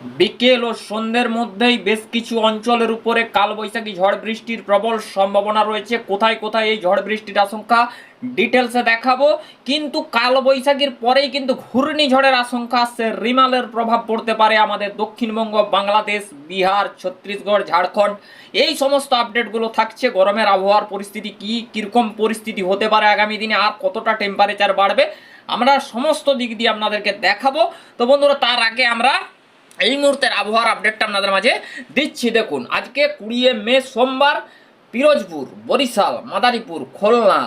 বিকেল ও সন্ধ্যের মধ্যেই বেশ কিছু অঞ্চলের উপরে কালবৈশাখী ঝড় বৃষ্টির প্রবল সম্ভাবনা রয়েছে। কোথায় কোথায় এই ঝড় বৃষ্টির আশঙ্কা? ডিটেলসে দেখাবো। কিন্তু কালবৈশাখীর পরেই কিন্তু ঘূর্ণিঝড়ের আশঙ্কা আসছে। রিমালের প্রভাব পড়তে পারে আমাদের দক্ষিণবঙ্গ, বাংলাদেশ, বিহার, ছত্তিশগড়, ঝাড়খণ্ড। এই সমস্ত আপডেটগুলো থাকছে। গরমের আবহাওয়ার পরিস্থিতি কি, কীরকম পরিস্থিতি হতে পারে আগামী দিনে, আর কতটা টেম্পারেচার বাড়বে? আমরা সমস্ত দিক দিয়ে আপনাদেরকে দেখাবো। তো বন্ধুরা, তার আগে আমরা এই মুহূর্তের আবহাওয়ার আপডেটটা আপনাদের মাঝে দিচ্ছি। দেখুন, আজকে কুড়িয়ে মে সোমবার, পিরোজপুর, বরিশাল, মাদারীপুর, খুলনা,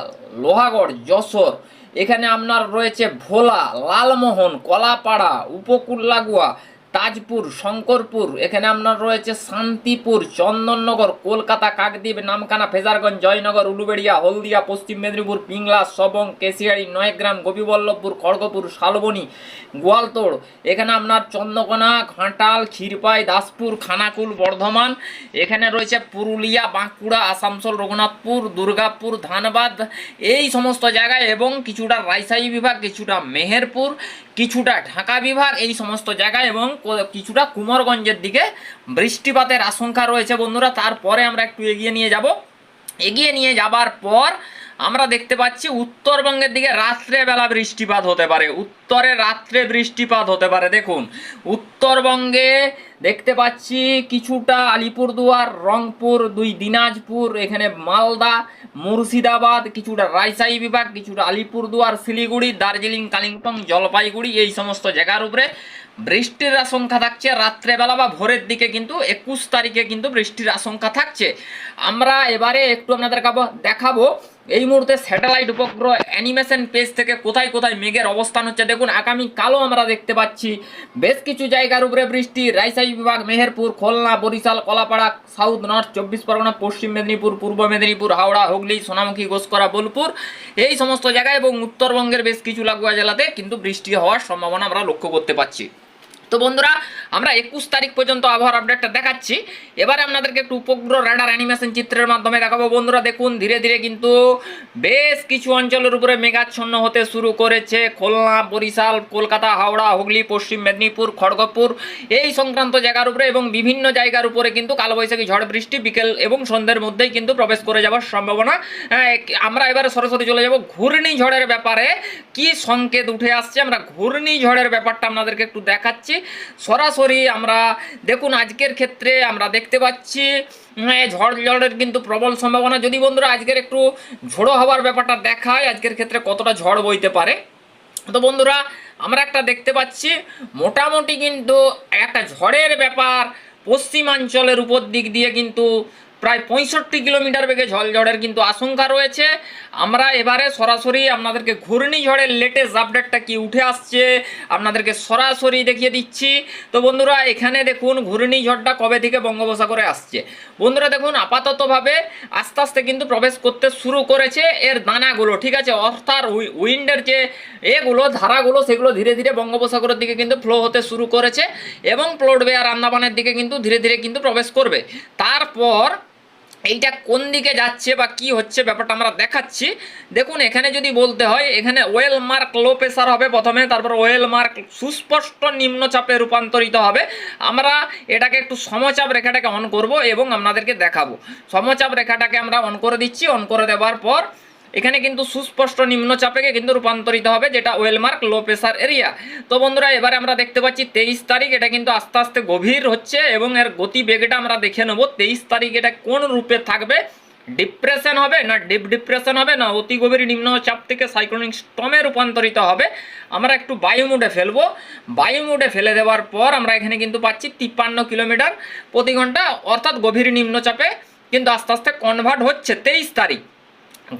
লোহাগড়, যশোর, এখানে আপনার রয়েছে ভোলা, লালমোহন, কলাপাড়া, উপকূল লাগোয়া তাজপুর, শঙ্করপুর, এখানে আপনার রয়েছে শান্তিপুর, চন্দননগর, কলকাতা, কাকদ্বীপ, নামখানা, ফেজারগঞ্জ, জয়নগর, উলুবেড়িয়া, হলদিয়া, পশ্চিম মেদিনীপুর, পিংলা, সবং কেশিয়াড়ি নয়গ্রাম গোপীবল্লভপুর খড়গপুর, শালবনী, গোয়ালতোড়। এখানে আপনার চন্দ্রকোনা, ঘাটাল, ক্ষীরপাই, দাসপুর, খানাকুল, বর্ধমান। এখানে রয়েছে পুরুলিয়া, বাঁকুড়া, আসানসোল, রঘুনাথপুর, দুর্গাপুর, ধানবাদ। এই সমস্ত জায়গায় এবং কিছুটা রাজশাহী বিভাগ, কিছুটা মেহেরপুর। কিছুটা ঢাকা বিভাগ এই সমস্ত জায়গায় এবং কিছুটা কুমারগঞ্জের দিকে বৃষ্টিপাতের আশঙ্কা রয়েছে বন্ধুরা। তারপরে আমরা একটু এগিয়ে নিয়ে যাব। এগিয়ে নিয়ে যাবার পর আমরা দেখতে পাচ্ছি উত্তরবঙ্গের দিকে রাত্রেবেলা বৃষ্টিপাত হতে পারে। উত্তরে রাত্রে বৃষ্টিপাত হতে পারে, দেখুন। উত্তরবঙ্গে দেখতে পাচ্ছি কিছুটা আলিপুরদুয়ার, রংপুর, দুই দিনাজপুর, এখানে মালদা, মুর্শিদাবাদ, কিছুটা রাজশাহী বিভাগ, কিছুটা আলিপুরদুয়ার, শিলিগুড়ি, দার্জিলিং, কালিম্পং, জলপাইগুড়ি, এই সমস্ত জায়গার উপরে বৃষ্টির আশঙ্কা থাকছে। রাত্রেবেলা বা ভোরের দিকে কিন্তু একুশ তারিখে কিন্তু বৃষ্টির আশঙ্কা থাকছে। আমরা এবারে একটু আপনাদের দেখাবো এই মুহূর্তে স্যাটেলাইট উপগ্রহ অ্যানিমেশন পেজ থেকে কোথায় কোথায় মেঘের অবস্থান হচ্ছে দেখুন, আগামী কালও আমরা দেখতে পাচ্ছি। বেশ কিছু জায়গার উপরে বৃষ্টি রাজশাহী বিভাগ, মেহেরপুর, খুলনা, বরিশাল, কলাপাড়া সাউথ নর্থ চব্বিশ পরগনা, পশ্চিম মেদিনীপুর, পূর্ব মেদিনীপুর, হাওড়া, হুগলি, সোনামুখী, ঘোষকরা, বোলপুর, এই সমস্ত জায়গায় এবং উত্তরবঙ্গের বেশ কিছু লাগোয়া জেলাতে কিন্তু বৃষ্টি হওয়ার সম্ভাবনা আমরা লক্ষ্য করতে পারছি তো বন্ধুরা আমরা একুশ তারিখ পর্যন্ত আবহাওয়ার আপডেটটা দেখাচ্ছি। এবারে আপনাদেরকে একটু উপগ্রহ র্যাডার অ্যানিমেশন চিত্রের মাধ্যমে দেখাবো। বন্ধুরা দেখুন ধীরে ধীরে কিন্তু বেশ কিছু অঞ্চলের উপরে মেঘাচ্ছন্ন হতে শুরু করেছে। খুলনা বরিশাল কলকাতা হাওড়া হুগলি পশ্চিম মেদিনীপুর খড়গপুর এই সংক্রান্ত জায়গার উপরে এবং বিভিন্ন জায়গার উপরে কিন্তু কালবৈশাখী ঝড় বৃষ্টি বিকেল এবং সন্ধ্যের মধ্যেই কিন্তু প্রবেশ করে যাওয়ার সম্ভাবনা। হ্যাঁ, আমরা এবারে সরাসরি চলে যাব ঘূর্ণিঝড়ের ব্যাপারে। কি সংকেত উঠে আসছে? আমরা ঘূর্ণিঝড়ের ব্যাপারটা আপনাদেরকে একটু দেখাচ্ছি। সরাসরি আমরা, দেখুন আজকের ক্ষেত্রে আমরা দেখতে পাচ্ছি ঝড় ঝড়ের কিন্তু প্রবল সম্ভাবনা। যদি বন্ধুরা আজকের একটু ঝোড়ো হওয়ার ব্যাপারটা দেখায়, আজকের ক্ষেত্রে কতটা ঝড় বইতে পারে। তো বন্ধুরা, আমরা একটা দেখতে পাচ্ছি, মোটামুটি কিন্তু একটা ঝড়ের ব্যাপার পশ্চিমাঞ্চলের উপর দিক দিয়ে কিন্তু প্রায় পঁয়ষট্টি কিলোমিটার বেগে ঝড়ের কিন্তু আশঙ্কা রয়েছে। আমরা এবারে সরাসরি আপনাদেরকে ঘূর্ণিঝড়ের লেটেস্ট আপডেটটা কি উঠে আসছে আপনাদেরকে সরাসরি দেখিয়ে দিচ্ছি। তো বন্ধুরা, এখানে দেখুন ঘূর্ণিঝড়টা কবে থেকে বঙ্গোপসাগরে আসছে। বন্ধুরা, দেখুন, আপাততভাবে আস্তে আস্তে কিন্তু প্রবেশ করতে শুরু করেছে এর দানাগুলো, ঠিক আছে? অর্থাৎ উই- উইন্ডের যে এগুলো, ধারাগুলো, সেগুলো ধীরে ধীরে বঙ্গোপসাগরের দিকে কিন্তু ফ্লো হতে শুরু করেছে এবং প্লোট বেয়ার আন্দামানের দিকে কিন্তু ধীরে ধীরে কিন্তু প্রবেশ করবে। তারপর এইটা কোন দিকে যাচ্ছে বা কি হচ্ছে ব্যাপারটা আমরা দেখাচ্ছি। দেখুন, এখানে যদি বলতে হয়, এখানে ওয়েল মার্ক লো প্রেসার হবে প্রথমে, তারপর ওয়েল মার্ক সুস্পষ্ট নিম্নচাপে রূপান্তরিত হবে। আমরা এটাকে একটু সমচাপ রেখাটাকে অন করব এবং আপনাদেরকে দেখাবো। সমচাপ রেখাটাকে আমরা অন করে দিচ্ছি অন করে দেওয়ার পর এখানে কিন্তু সুস্পষ্ট নিম্নচাপে কিন্তু রূপান্তরিত হবে, যেটা ওয়েলমার্ক লো প্রেসার এরিয়া। তো বন্ধুরা, এবারে আমরা দেখতে পাচ্ছি তেইশ তারিখ, এটা কিন্তু আস্তে আস্তে গভীর হচ্ছে এবং এর গতিবেগটা আমরা দেখে নেব, তেইশ তারিখ এটা কোন রূপে থাকবে? ডিপ্রেশন হবে না ডিপ ডিপ্রেশন হবে না অতি গভীর নিম্নচাপ থেকে সাইক্লোনিক স্টমে রূপান্তরিত হবে? আমরা একটু বায়ুমুডে ফেলব। বায়ুমুডে ফেলে দেওয়ার পর আমরা এখানে কিন্তু পাচ্ছি তিপ্পান্ন কিলোমিটার প্রতি ঘণ্টা, অর্থাৎ গভীর নিম্নচাপে কিন্তু আস্তে আস্তে কনভার্ট হচ্ছে তেইশ তারিখ।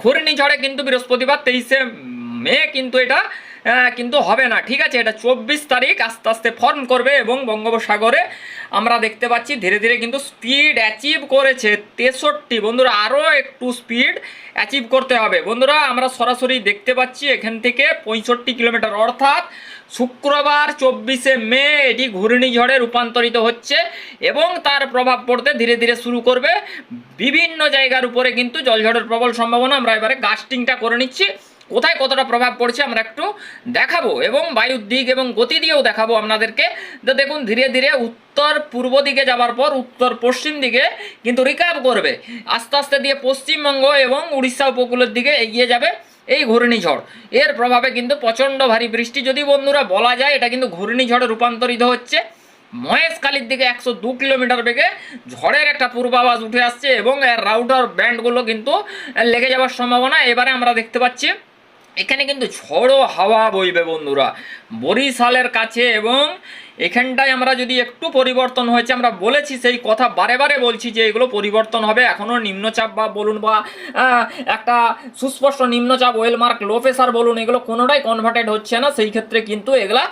ঘূর্ণিঝড়ে কিন্তু বৃহস্পতিবার তেইশে মে কিন্তু এটা কিন্তু হবে না। ঠিক আছে, এটা চব্বিশ তারিখ আস্তে আস্তে ফর্ম করবে এবং বঙ্গোপসাগরে আমরা দেখতে পাচ্ছি ধীরে ধীরে কিন্তু স্পিড অ্যাচিভ করেছে তেষট্টি। বন্ধুরা আরও একটু স্পিড অ্যাচিভ করতে হবে। বন্ধুরা, আমরা সরাসরি দেখতে পাচ্ছি এখান থেকে পঁয়ষট্টি কিলোমিটার। অর্থাৎ শুক্রবার চব্বিশে মে এটি ঘূর্ণিঝড়ে রূপান্তরিত হচ্ছে এবং তার প্রভাব পড়তে ধীরে ধীরে শুরু করবে। বিভিন্ন জায়গার উপরে কিন্তু জলঝড়ের প্রবল সম্ভাবনা। আমরা এবারে গাস্টিংটা করে নিচ্ছি। কোথায় কতটা প্রভাব পড়ছে আমরা একটু দেখাবো এবং বায়ুর দিক এবং গতি দিয়েও দেখাবো আপনাদেরকে। তো দেখুন, ধীরে ধীরে উত্তর পূর্ব দিকে যাওয়ার পর উত্তর পশ্চিম দিকে কিন্তু রিকাভ করবে। আস্তে আস্তে দিয়ে পশ্চিমবঙ্গ এবং উড়িষ্যা উপকূলের দিকে এগিয়ে যাবে এই ঘূর্ণিঝড়। এর প্রভাবে কিন্তু প্রচণ্ড ভারী বৃষ্টি, যদি বন্ধুরা বলা যায়, এটা কিন্তু ঘূর্ণিঝড়ে রূপান্তরিত হচ্ছে। মহেশখালীর দিকে একশো দু কিলোমিটার বেগে ঝড়ের একটা পূর্বাভাস উঠে আসছে এবং এর রাউটার ব্যান্ডগুলো কিন্তু লেগে যাওয়ার সম্ভাবনা এবারে আমরা দেখতে পাচ্ছি। এখানে কিন্তু ঝড়ো হাওয়া বইবে বন্ধুরা। বরিশালের কাছে এবং এখানটায় আমরা যদি একটু পরিবর্তন হয়েছে, আমরা বলেছি সেই কথা বারে বারে বলছি যে এগুলো পরিবর্তন হবে। এখনও নিম্নচাপ বা বলুন বা একটা সুস্পষ্ট নিম্নচাপ ওয়েল মার্ক লো প্রেশার বলুন, এগুলো কোনোটাই কনভার্টেড হচ্ছে না। সেই ক্ষেত্রে কিন্তু এগুলা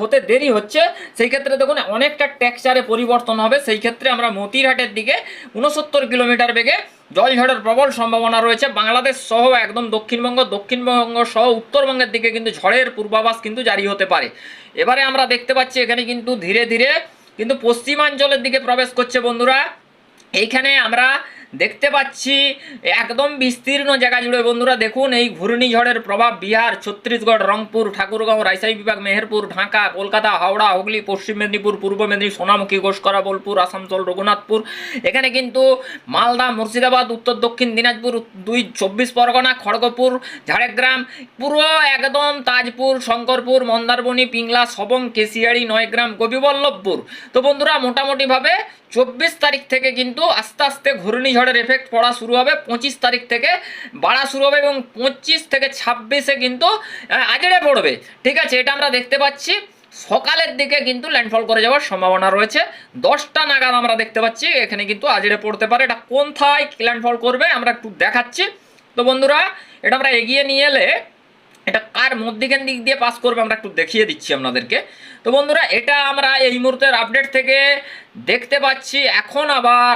হতে দেরি হচ্ছে। সেই ক্ষেত্রে দেখুন, অনেকটা টেক্সচারে পরিবর্তন হবে। সেই ক্ষেত্রে আমরা মতিরহাটের দিকে উনসত্তর কিলোমিটার বেগে জলঝড়ের প্রবল সম্ভাবনা রয়েছে। বাংলাদেশ সহ একদম দক্ষিণবঙ্গ দক্ষিণবঙ্গ সহ উত্তরবঙ্গের দিকে কিন্তু ঝড়ের পূর্বাভাস কিন্তু জারি হতে পারে। এবারে আমরা দেখতে পাচ্ছি এখানে কিন্তু ধীরে ধীরে কিন্তু পশ্চিমাঞ্চলের দিকে প্রবেশ করছে বন্ধুরা। এইখানে আমরা দেখতে পাচ্ছি, একদম বিস্তীর্ণ জায়গা জুড়ে বন্ধুরা দেখুন, এই ঘূর্ণিঝড়ের প্রভাব বিহার, ছত্তিশগড়, রংপুর, ঠাকুরগাঁও, রাজশাহী বিভাগ, মেহেরপুর, ঢাকা, কলকাতা, হাওড়া, হুগলি, পশ্চিম মেদিনীপুর, পূর্ব মেদিনীপুর, সোনামুখী, ঘোষকরা, বোলপুর, আসানসোল, রঘুনাথপুর। এখানে কিন্তু মালদা, মুর্শিদাবাদ, উত্তর দক্ষিণ দিনাজপুর, দুই চব্বিশ পরগনা, খড়গপুর, ঝাড়গ্রাম পুরো একদম তাজপুর, শঙ্করপুর মন্দারবনি পিংলা, সবং, কেশিয়াড়ি, নয়গ্রাম গোপীবল্লভপুর তো বন্ধুরা, মোটামুটিভাবে চব্বিশ তারিখ থেকে কিন্তু আস্তে আস্তে ঘূর্ণিঝড়ের এফেক্ট পড়া শুরু হবে। পঁচিশ তারিখ থেকে বাড়া শুরু হবে এবং পঁচিশ থেকে ছাব্বিশে কিন্তু আজেড়ে পড়বে। ঠিক আছে, এটা আমরা দেখতে পাচ্ছি। সকালের দিকে কিন্তু ল্যান্ডফল করে যাওয়ার সম্ভাবনা রয়েছে। দশটা নাগাদ আমরা দেখতে পাচ্ছি, এখানে কিন্তু আজেড়ে পড়তে পারে। এটা কোন কোনথায় ল্যান্ডফল করবে, আমরা একটু দেখাচ্ছি। তো বন্ধুরা, এটা আমরা এগিয়ে নিয়ে এলে এটা কার মধ্যিখান দিক দিয়ে পাস করবে আমরা একটু দেখিয়ে দিচ্ছি আপনাদেরকে। তো বন্ধুরা, এটা আমরা এই মুহূর্তের আপডেট থেকে দেখতে পাচ্ছি। এখন আবার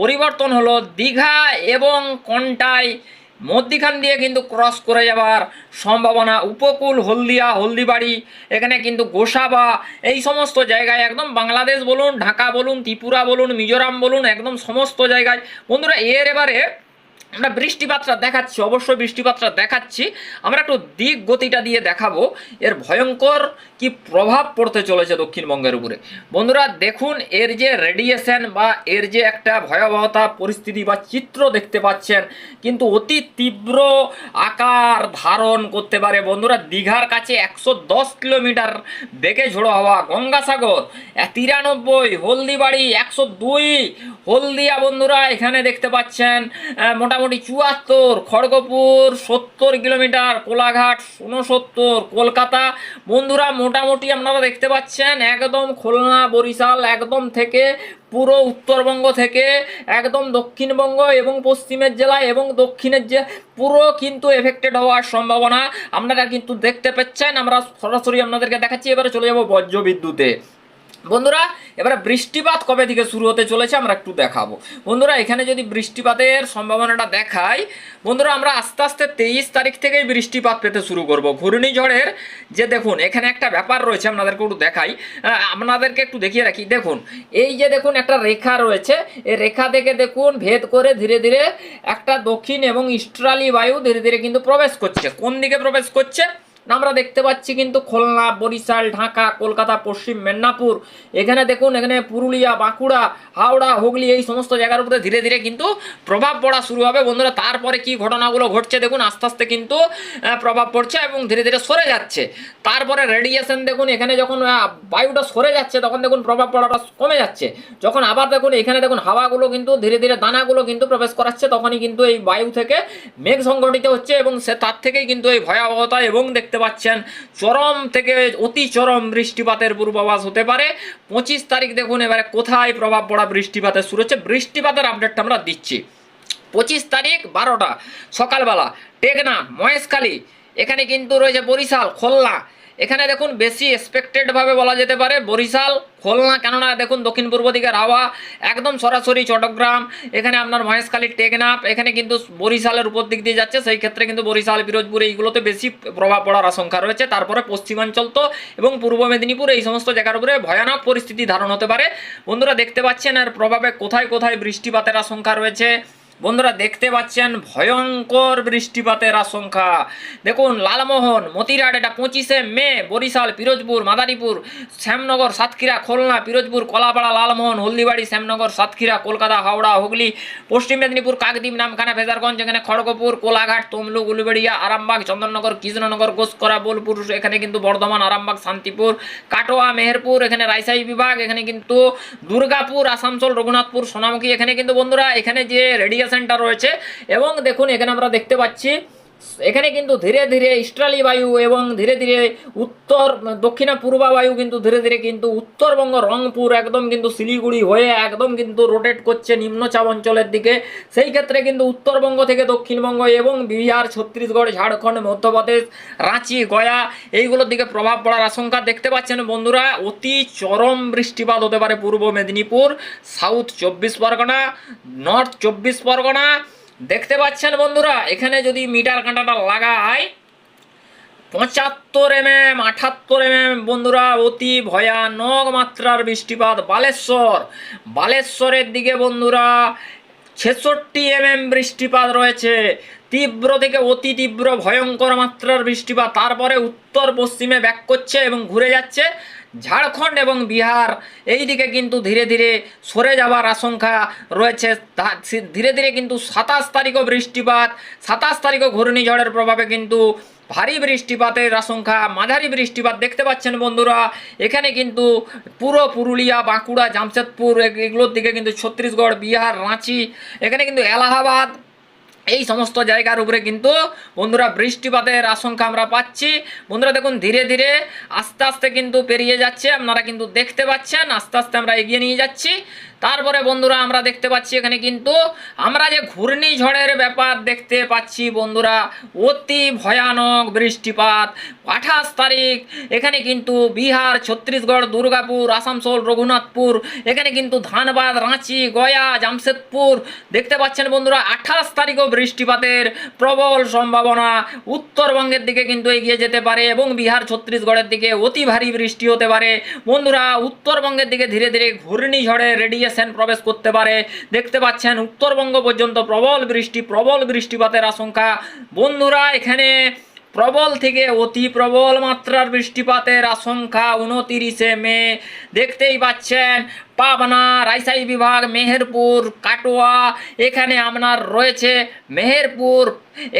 পরিবর্তন হলো দীঘা এবং কন্টাই মধ্যিখান দিয়ে কিন্তু ক্রস করে যাওয়ার সম্ভাবনা উপকূল, হলদিয়া, হলদিবাড়ি, এখানে কিন্তু গোসাবা, এই সমস্ত জায়গায় একদম বাংলাদেশ বলুন, ঢাকা বলুন, ত্রিপুরা বলুন, মিজোরাম বলুন, একদম সমস্ত জায়গায়। বন্ধুরা, এর এবারে আমরা বৃষ্টিপাতটা দেখাচ্ছি অবশ্যই বৃষ্টিপাতটা দেখাচ্ছি। আমরা একটু দিক গতিটা দিয়ে দেখাবো। এর ভয়ঙ্কর কি প্রভাব পড়তে চলেছে দক্ষিণবঙ্গের উপরে? বন্ধুরা, দেখুন, এর যে রেডিয়েশন বা এর যে একটা ভয়াবহতা পরিস্থিতি বা চিত্র দেখতে পাচ্ছেন, কিন্তু অতি তীব্র আকার ধারণ করতে পারে। বন্ধুরা, দীঘার কাছে একশো দশ কিলোমিটার বেগে ঝোড়ো হওয়া, গঙ্গাসাগর তিরানব্বই, হলদিবাড়ি, একশো দুই, হলদিয়া, বন্ধুরা, এখানে দেখতে পাচ্ছেন মোটামুটি চুয়াত্তর, খড়গপুর সত্তর কিলোমিটার, কোলাঘাট, ঊনসত্তর, কলকাতা। বন্ধুরা মোটামুটি আপনারা দেখতে পাচ্ছেন, একদম খুলনা, বরিশাল একদম থেকে পুরো উত্তরবঙ্গ থেকে একদম দক্ষিণবঙ্গ এবং পশ্চিমের জেলা এবং দক্ষিণের যে পুরো কিন্তু এফেক্টেড হওয়ার সম্ভাবনা আপনারা কিন্তু দেখতে পাচ্ছেন। আমরা সরাসরি আপনাদেরকে দেখাচ্ছি, এবারে চলে যাব বজ্রবিদ্যুতে। বন্ধুরা, এবারে বৃষ্টিপাত কবে থেকে শুরু হতে চলেছে আমরা একটু দেখাবো। বন্ধুরা, এখানে যদি বৃষ্টিপাতের সম্ভাবনাটা দেখাই, বন্ধুরা, আমরা আস্তে আস্তে তেইশ তারিখ থেকেই বৃষ্টিপাত পেতে শুরু করব। ঘূর্ণিঝড়ের যে দেখুন, এখানে একটা ব্যাপার রয়েছে, আপনাদেরকে একটু দেখাই। আপনাদেরকে একটু দেখিয়ে রাখি। দেখুন, এই যে দেখুন, একটা রেখা রয়েছে। এই রেখা থেকে দেখুন, ভেদ করে ধীরে ধীরে একটা দক্ষিণ এবং ইস্ট্রালি বায়ু ধীরে ধীরে কিন্তু প্রবেশ করছে। কোন দিকে প্রবেশ করছে? আমরা দেখতে পাচ্ছি কিন্তু খুলনা, বরিশাল, ঢাকা, কলকাতা, পশ্চিম মেদিনীপুর। এখানে দেখুন, এখানে পুরুলিয়া, বাঁকুড়া, হাওড়া, হুগলি এই সমস্ত জায়গার উপরে ধীরে ধীরে কিন্তু প্রভাব পড়া শুরু হবে। বন্ধুরা, তারপরে কি ঘটনাগুলো ঘটছে দেখুন, আস্তে আস্তে কিন্তু প্রভাব পড়ছে এবং ধীরে ধীরে সরে যাচ্ছে। তারপরে রেডিয়েশন দেখুন, এখানে যখন বায়ুটা সরে যাচ্ছে, তখন দেখুন প্রভাব পড়াটা কমে যাচ্ছে। যখন আবার দেখুন, এখানে দেখুন, হাওয়াগুলো কিন্তু ধীরে ধীরে দানাগুলো কিন্তু প্রবেশ করাচ্ছে, তখনই কিন্তু এই বায়ু থেকে মেঘ সংগঠিত হচ্ছে এবং সে তার থেকেই কিন্তু এই ভয়াবহতা এবং দেখতে পাচ্ছেন। চরম থেকে অতি চরম বৃষ্টিপাতের পূর্বাভাস হতে পারে। পঁচিশ তারিখ দেখুন, এবারে কোথায় প্রভাব পড়া বৃষ্টিপাতের শুরু হচ্ছে? বৃষ্টিপাতের আপডেটটা আমরা দিচ্ছি। পঁচিশ তারিখ বারোটা, সকালবেলা টেকনা মহেশখালী, এখানে কিন্তু রয়েছে বরিশাল, খুলনা এখানে দেখুন বেশি এক্সপেক্টেডভাবে বলা যেতে পারে বরিশাল, খুলনা, কেননা দেখুন দক্ষিণ পূর্ব দিকের হাওয়া একদম সরাসরি চট্টগ্রাম, এখানে আপনার মহেশখালী টেকনাফ, এখানে কিন্তু বরিশালের উপর দিক দিয়ে যাচ্ছে, সেই ক্ষেত্রে কিন্তু বরিশাল, পিরোজপুর এইগুলোতে বেশি প্রভাব পড়ার আশঙ্কা রয়েছে। তারপরে পশ্চিমাঞ্চল তো, এবং পূর্ব মেদিনীপুর এই সমস্ত জায়গার উপরে ভয়ানক পরিস্থিতি ধারণ হতে পারে। বন্ধুরা, দেখতে পাচ্ছেন এর প্রভাবে কোথায় কোথায় বৃষ্টিপাতের আশঙ্কা রয়েছে? বন্ধুরা দেখতে পাচ্ছেন ভয়ঙ্কর বৃষ্টিপাতের আশঙ্কা। দেখুন, লালমোহন মতিরাট এটা পঁচিশে মে, বরিশাল, পিরোজপুর, মাদারীপুর, শ্যামনগর, সাতক্ষীরা, খুলনা, পিরোজপুর, কলাপাড়া, লালমোহন, হলদিবাড়ি, শ্যামনগর, সাতক্ষীরা, কলকাতা, হাওড়া, হুগলি, পশ্চিম মেদিনীপুর, কাকদ্বীপ, নামখানা ফেজারগঞ্জ এখানে খড়গপুর, কোলাঘাট, তমলুক, উলুবেড়িয়া, আরামবাগ, চন্দননগর, কৃষ্ণনগর ঘোষকরা বোলপুর, এখানে কিন্তু বর্ধমান, আরামবাগ, শান্তিপুর, কাটোয়া, মেহেরপুর, এখানে রাইসাই বিভাগ, এখানে কিন্তু দুর্গাপুর, আসানসোল, রঘুনাথপুর, সোনামুখী, এখানে কিন্তু বন্ধুরা, এখানে যে রেডিয়েশনটা রয়েছে এবং দেখুন এখানে আমরা দেখতে পাচ্ছি এখানে কিন্তু ধীরে ধীরে ইস্ট্রালি বায়ু এবং ধীরে ধীরে উত্তর, দক্ষিণা পূর্বা বায়ু কিন্তু ধীরে ধীরে কিন্তু উত্তরবঙ্গ রংপুর একদম কিন্তু শিলিগুড়ি হয়ে একদম কিন্তু রোটেট করছে নিম্নচাপ অঞ্চলের দিকে। সেই ক্ষেত্রে কিন্তু উত্তরবঙ্গ থেকে দক্ষিণবঙ্গ এবং বিহার, ছত্তিশগড়, ঝাড়খণ্ড, মধ্যপ্রদেশ, রাঁচি, গয়া এইগুলোর দিকে প্রভাব পড়ার আশঙ্কা দেখতে পাচ্ছেন বন্ধুরা। অতি চরম বৃষ্টিপাত হতে পারে পূর্ব মেদিনীপুর সাউথ চব্বিশ পরগনা নর্থ চব্বিশ পরগনা দেখতে পাচ্ছেন বন্ধুরা, এখানে যদি মিটার কাঁটাটা লাগায় পঁচাত্তর এম এম আঠাত্তর এম এম বন্ধুরা, অতি ভয়ানক মাত্রার বৃষ্টিপাত বালেশ্বর। বালেশ্বরের দিকে বন্ধুরা, ছেষট্টি এম এম বৃষ্টিপাত রয়েছে। তীব্র থেকে অতি তীব্র ভয়ঙ্কর মাত্রার বৃষ্টিপাত, তারপরে উত্তর পশ্চিমে ব্যাক করছে এবং ঘুরে যাচ্ছে। ঝাড়খণ্ড এবং বিহার এই দিকে কিন্তু ধীরে ধীরে সরে যাওয়ার আশঙ্কা রয়েছে। ধীরে ধীরে কিন্তু সাতাশ তারিখও বৃষ্টিপাত, সাতাশ তারিখও ঘূর্ণিঝড়ের প্রভাবে কিন্তু ভারী বৃষ্টিপাতের আশঙ্কা, মাঝারি বৃষ্টিপাত দেখতে পাচ্ছেন বন্ধুরা। এখানে কিন্তু পুরো পুরুলিয়া, বাঁকুড়া, জামশেদপুর এগুলোর দিকে কিন্তু ছত্তিশগড়, বিহার, রাঁচি, এখানে কিন্তু এলাহাবাদ এই সমস্ত জায়গার উপরে কিন্তু বন্ধুরা বৃষ্টিপাতের আশঙ্কা আমরা পাচ্ছি। বন্ধুরা দেখুন, ধীরে ধীরে আস্তে আস্তে কিন্তু পেরিয়ে যাচ্ছে। আপনারা কিন্তু দেখতে পাচ্ছেন, আস্তে আস্তে আমরা এগিয়ে নিয়ে যাচ্ছি। তারপরে বন্ধুরা আমরা দেখতে পাচ্ছি এখানে কিন্তু আমরা যে ঘূর্ণিঝড়ের ব্যাপার দেখতে পাচ্ছি বন্ধুরা, অতি ভয়ানক বৃষ্টিপাত। আঠাশ তারিখ, এখানে কিন্তু বিহার, ছত্তিশগড়, দুর্গাপুর, আসানসোল, রঘুনাথপুর, এখানে কিন্তু ধানবাদ, রাঁচি, গয়া, জামশেদপুর। দেখতে পাচ্ছেন বন্ধুরা, আঠাশ তারিখও বৃষ্টিপাতের প্রবল সম্ভাবনা উত্তরবঙ্গের দিকে কিন্তু এগিয়ে যেতে পারে এবং বিহার, ছত্তিশগড়ের দিকে অতি ভারী বৃষ্টি হতে পারে। বন্ধুরা, উত্তরবঙ্গের দিকে ধীরে ধীরে ঘূর্ণিঝড়ে রেডিয়েশন প্রবেশ করতে পারে। দেখতে পাচ্ছেন, উত্তরবঙ্গ পর্যন্ত প্রবল বৃষ্টি, প্রবল বৃষ্টিপাতের আশঙ্কা। বন্ধুরা, এখানে প্রবল থেকে অতি প্রবল মাত্রার বৃষ্টিপাতের আশঙ্কা, উনতিরিশে মে। দেখতেই পাচ্ছেন পাবনা রাইসাই বিভাগ, মেহেরপুর, কাটোয়া, এখানে আপনার রয়েছে মেহেরপুর,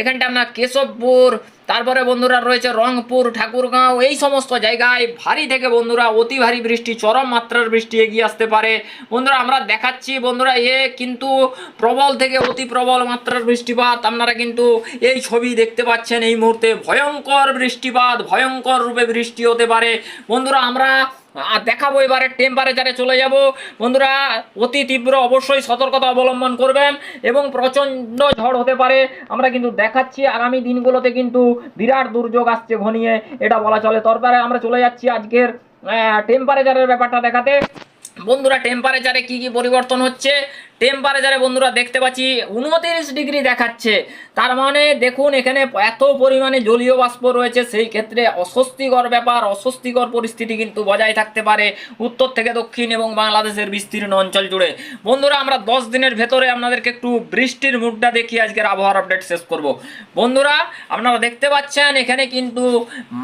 এখানটা আপনার কেশবপুর, তারপরে বন্ধুরা রয়েছে রংপুর, ঠাকুরগাঁও, এই সমস্ত জায়গায় ভারী থেকে বন্ধুরা অতি ভারী বৃষ্টি, চরম মাত্রার বৃষ্টি এগিয়ে আসতে পারে। বন্ধুরা আমরা দেখাচ্ছি, বন্ধুরা এ কিন্তু প্রবল থেকে অতি প্রবল মাত্রার বৃষ্টিপাত, আপনারা কিন্তু এই ছবি দেখতে পাচ্ছেন এই মুহূর্তে। ভয়ঙ্কর বৃষ্টিপাত, ভয়ঙ্কর রূপে বৃষ্টি হতে পারে। বন্ধুরা আমরা আর দেখাবো এবারে টেম্পারেচারে চলে যাব। বন্ধুরা, অতি তীব্র অবশ্যই সতর্কতা অবলম্বন করবেন এবং প্রচণ্ড ঝড় হতে পারে। আমরা কিন্তু দেখাচ্ছি, আগামী দিনগুলোতে কিন্তু বিরাট দুর্যোগ আসছে ঘনিয়ে, এটা বলা চলে। তারপরে আমরা চলে যাচ্ছি আজকের টেম্পারেচারের ব্যাপারটা দেখাতে। বন্ধুরা টেম্পারেচারে কি কি পরিবর্তন হচ্ছে? টেম্পারেচারে বন্ধুরা, দেখতে পাচ্ছি উনতিরিশ ডিগ্রি দেখাচ্ছে। তার মানে দেখুন, এখানে এত পরিমাণে জলীয় বাষ্প রয়েছে, সেই ক্ষেত্রে অস্বস্তিকর ব্যাপার, অস্বস্তিকর পরিস্থিতি কিন্তু বজায় থাকতে পারে উত্তর থেকে দক্ষিণ এবং বাংলাদেশের বিস্তীর্ণ অঞ্চল জুড়ে। বন্ধুরা, আমরা দশ দিনের ভেতরে আপনাদেরকে একটু বৃষ্টির মুখটা দেখিয়ে আজকের আবহাওয়ার আপডেট শেষ করব। বন্ধুরা, আপনারা দেখতে পাচ্ছেন, এখানে কিন্তু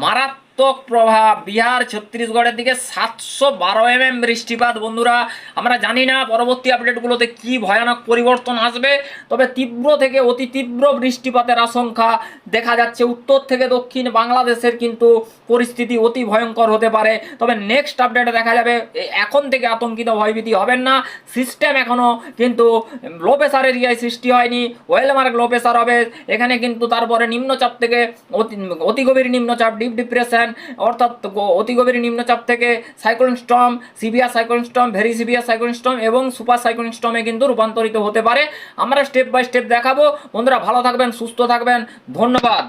মারাত্মক মারাত্মক প্রভাব। বিহার, ছত্তিশগড়ের দিকে সাতশো বারো এম এম বৃষ্টিপাত। বন্ধুরা, আমরা জানি না পরবর্তী আপডেটগুলোতে কি ভয়ানক পরিবর্তন আসবে, তবে তীব্র থেকে অতি তীব্র বৃষ্টিপাতের আশঙ্কা দেখা যাচ্ছে। উত্তর থেকে দক্ষিণ বাংলাদেশের কিন্তু পরিস্থিতি অতি ভয়ঙ্কর হতে পারে। তবে নেক্সট আপডেটে দেখা যাবে এখন থেকে আতঙ্কিত, ভয়ভীতি হবেন না। সিস্টেম এখনও কিন্তু লো প্রেসার এরিয়ায় সৃষ্টি হয়নি। ওয়েলমার্ক লো প্রেসার হবে। এখানে কিন্তু তারপরে নিম্নচাপ থেকে অতি অতি গভীর নিম্নচাপ ডিপ ডিপ্রেশন অর্থাৎ অতিগভীর অতি গভীর নিম্নচাপ থেকে cyclone storm severe cyclone storm very severe cyclone storm এবং সুপার সাইক্লোন স্টমে কিন্তু রূপান্তরিত হতে পারে। আমরা স্টেপ বাই স্টেপ দেখাবো। বন্ধুরা ভালো থাকবেন, সুস্থ থাকবেন। ধন্যবাদ।